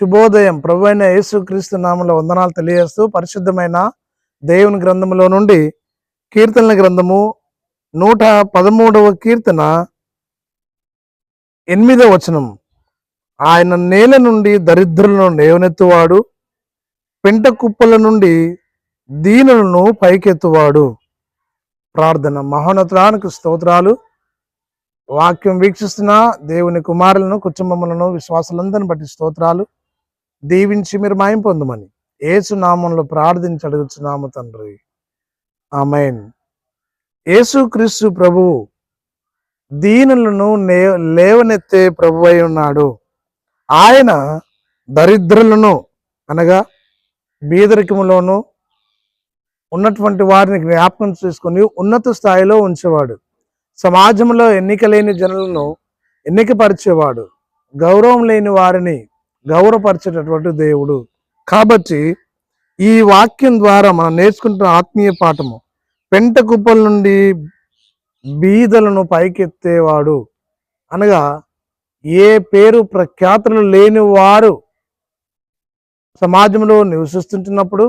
శుభోదయం. ప్రభు అయిన యేసుక్రీస్తు నామంలో వందనాలు తెలియజేస్తూ పరిశుద్ధమైన దేవుని గ్రంథములో నుండి కీర్తనల గ్రంథము నూట పదమూడవ కీర్తన ఎనిమిదవ వచనం. ఆయన నేల నుండి దరిద్రులను లేవనెత్తువాడు పెంట కుప్పల నుండి దీనులను పైకెత్తువాడు. ప్రార్థన మహోన్నతానికి స్తోత్రాలు. వాక్యం వీక్షిస్తున్న దేవుని కుమారులను కుటుంబములను విశ్వాసులందరిని బట్టి స్తోత్రాలు. దీవించి మీరు మాయం పొందమని. ఏసు నామంలో ప్రార్థించి అడుగుచున్నాము తండ్రి. ఆమెన్. ఏసుక్రీస్తు ప్రభువు దీనులను లేవనెత్తే ప్రభు అయి ఉన్నాడు. ఆయన దరిద్రులను అనగా బీదరికములోను ఉన్నటువంటి వారిని జ్ఞాపకం చేసుకొని ఉన్నత స్థాయిలో ఉంచేవాడు. సమాజంలో ఎన్నిక లేని జనులను ఎన్నికపరిచేవాడు. గౌరవం లేని వారిని గౌరవపరిచేటటువంటి దేవుడు. కాబట్టి ఈ వాక్యం ద్వారా మనం నేర్చుకుంటున్న ఆత్మీయ పాఠము పెంట కుప్పల నుండి బీదలను పైకెత్తేవాడు అనగా ఏ పేరు ప్రఖ్యాతులు లేని వారు సమాజంలో నివసిస్తుంటున్నప్పుడు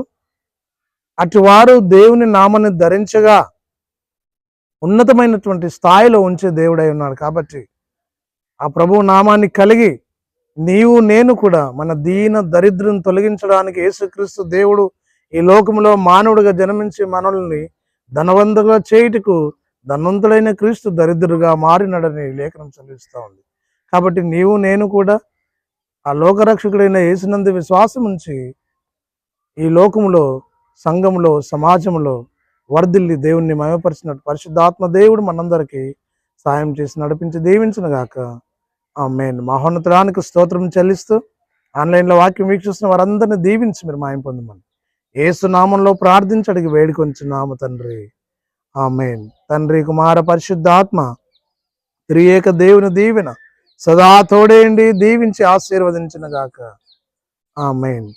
అటువారు దేవుని నామాన్ని ధరించగా ఉన్నతమైనటువంటి స్థాయిలో ఉంచే దేవుడై ఉన్నాడు కాబట్టి ఆ ప్రభు నామాన్ని కలిగి నీవు నేను కూడా మన దీన దరిద్రం తొలగించడానికి యేసుక్రీస్తు దేవుడు ఈ లోకంలో మానవుడిగా జన్మించి మనల్ని ధనవంతుగా చేయుటకు ధనవంతుడైన క్రీస్తు దరిద్రుగా మారినాడని లేఖనం చదివిస్తూ ఉంది. కాబట్టి నీవు నేను కూడా ఆ లోకరక్షకుడైన యేసునందు విశ్వాసం ఉంచి ఈ లోకములో సంఘంలో సమాజంలో వర్ధిల్లి దేవుణ్ణి మయపరిచినట్టు పరిశుద్ధాత్మ దేవుడు మనందరికీ సాయం చేసి నడిపించి దీవించిన గాక ఆ మెయిన్ స్తోత్రం చెల్లిస్తూ ఆన్లైన్లో వాక్యం వీక్షిస్తున్న వారందరినీ దీవించి మీరు మాయం పొందమని. ఏసు నామంలో ప్రార్థించి అడిగి వేడుకొంచున్నాము తండ్రి. ఆ మెయిన్ తండ్రి కుమార పరిశుద్ధాత్మ త్రియేక దేవుని దీవెన సదా తోడేండి దీవించి ఆశీర్వదించిన గాక. ఆ మెయిన్